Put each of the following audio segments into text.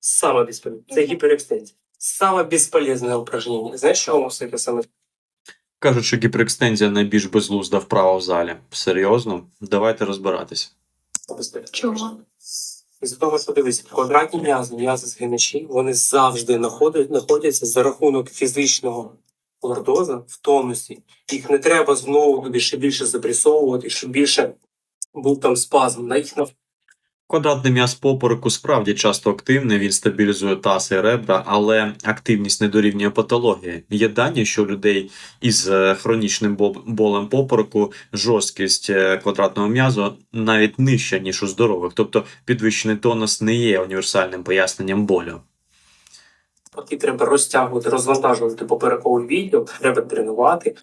Самое бесполезное. Это гиперэкстензия. Самое бесполезное упражнение. Знаешь, что вам это самое Кажуть, що гіперекстензія найбільш безглузда вправа в залі. Серйозно? Давайте розбиратись. бесполезне? Чого? Із-за того, що дивись, квадратні м'язи, м'язи згиначі, вони завжди знаходять, знаходяться за рахунок фізичного лордоза в тонусі. Їх не треба знову туди ще більше запресовувати, щоб більше був там спазм. На їх нав- Квадратний м'яз попереку справді часто активний, він стабілізує таз і ребра, але активність не дорівнює патології. Є дані, що у людей із е, хронічним болем попереку жорсткість е, квадратного м'язу навіть нижча, ніж у здорових. Тобто підвищений тонус не є універсальним поясненням болю. І треба розтягувати, розвантажувати поперековий відділ, треба тренувати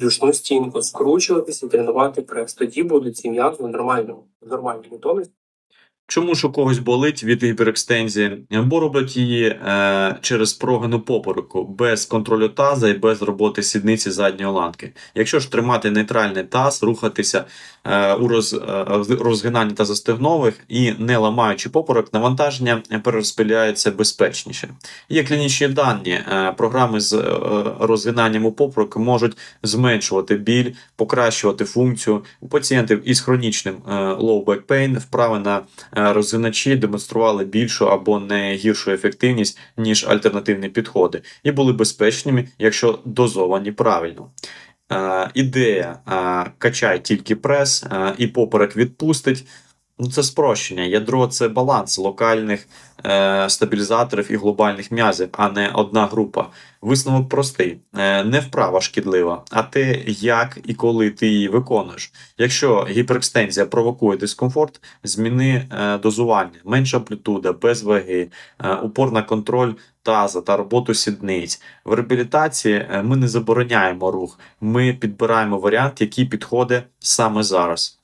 брюшну стінку, скручуватися, тренувати прес. Тоді будуть ці м'язи в нормальному, нормальному тонусі. Чому ж у когось болить від гіперекстензії? Бо роблять її е, через прогину попереку, без контролю таза і без роботи сідниці задньої ланки. Якщо ж тримати нейтральний таз, рухатися е, у роз, е, розгинанні тазостегнових і не ламаючи поперек, навантаження перерозпиляється безпечніше. Є клінічні дані. е, Програми з е, розгинанням у попереку можуть зменшувати біль, покращувати функцію. У пацієнтів із хронічним е, low back pain вправи на е, розгиначі демонстрували більшу або не гіршу ефективність, ніж альтернативні підходи, і були безпечними, якщо дозовані правильно. Е, ідея е, качай тільки прес е, і поперек відпустить. Ну, це спрощення. Ядро це баланс локальних е, стабілізаторів і глобальних м'язів, а не одна група. Висновок простий: е, не вправа шкідлива, а те, як і коли ти її виконуєш. Якщо гіперекстензія провокує дискомфорт, зміни е, дозування, менша амплітуда, без ваги, е, упор на контроль таза та роботу сідниць. В реабілітації е, ми не забороняємо рух, ми підбираємо варіант, який підходить саме зараз.